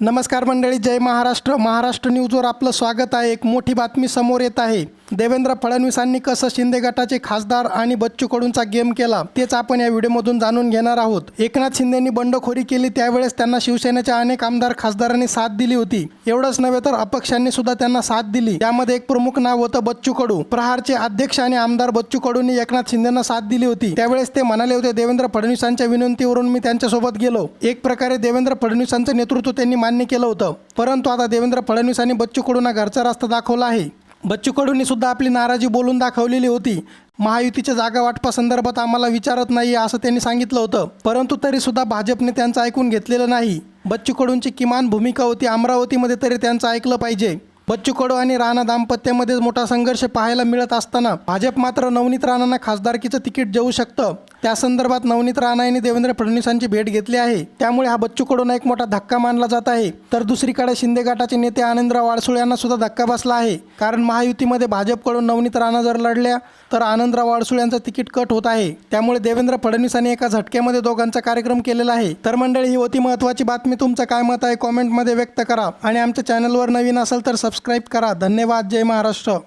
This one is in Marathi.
नमस्कार मंडळी जय महाराष्ट्र. महाराष्ट्र न्यूजवर आपलं स्वागत आहे. एक मोठी बातमी समोर येत आहे. देवेंद्र फडणवीसांनी कसं शिंदे गटाचे खासदार आणि बच्चू कडूंचा गेम केला तेच आपण या व्हिडिओमधून जाणून घेणार आहोत. एकनाथ शिंदेंनी बंडखोरी केली त्यावेळेस त्यांना शिवसेनेच्या अनेक आमदार खासदारांनी साथ दिली होती. एवढंच नव्हे तर अपक्षांनी सुद्धा त्यांना साथ दिली. त्यामध्ये एक प्रमुख नाव होतं बच्चू कडू प्रहारचे अध्यक्ष आणि आमदार बच्चू कडूंनी एकनाथ शिंदेना साथ दिली होती. त्यावेळेस ते म्हणाले होते देवेंद्र फडणवीसांच्या विनंतीवरून मी त्यांच्यासोबत गेलो. एक प्रकारे देवेंद्र फडणवीसांचं नेतृत्व त्यांनी मान्य केलं होतं. परंतु आता देवेंद्र फडणवीसांनी बच्चू कडूंना घरचा रस्ता दाखवला आहे. बच्चू कडूंनी सुद्धा आपली नाराजी बोलून दाखवलेली होती. महायुतीच्या जागा वाटपासंदर्भात आम्हाला विचारत नाही असं त्यांनी सांगितलं होतं. परंतु तरी सुद्धा भाजपने त्यांचं ऐकून घेतलेलं नाही. बच्चू कडूंची किमान भूमिका होती अमरावतीमध्ये तरी त्यांचं ऐकलं पाहिजे. बच्चू कडू आणि राणा दाम्पत्यामध्ये मोठा संघर्ष पाहायला मिळत असताना भाजप मात्र नवनीत राणांना खासदारकीचं तिकीट देऊ शकतं. त्या संदर्भात नवनीत राणा यांनी देवेंद्र फडणवीसांची भेट घेतली आहे. त्यामुळे हा बच्चूकडून एक मोठा धक्का मानला जात आहे. तर दुसरीकडे शिंदे गटाचे नेते आनंदराव वाडसुळ यांना सुद्धा धक्का बसला आहे. कारण महायुतीमध्ये भाजपकडून नवनीत राणा जर लढल्या तर आनंदराव वाडसुळ यांचं तिकीट कट होत आहे. त्यामुळे देवेंद्र फडणवीसांनी एका झटक्यामध्ये दोघांचा कार्यक्रम केलेला आहे. तर मंडळी ही होती महत्त्वाची बातमी तुमचं काय मत आहे कॉमेंटमध्ये व्यक्त करा. आणि आमच्या चॅनलवर नवीन असेल तर सबस्क्राईब करा. धन्यवाद. जय महाराष्ट्र.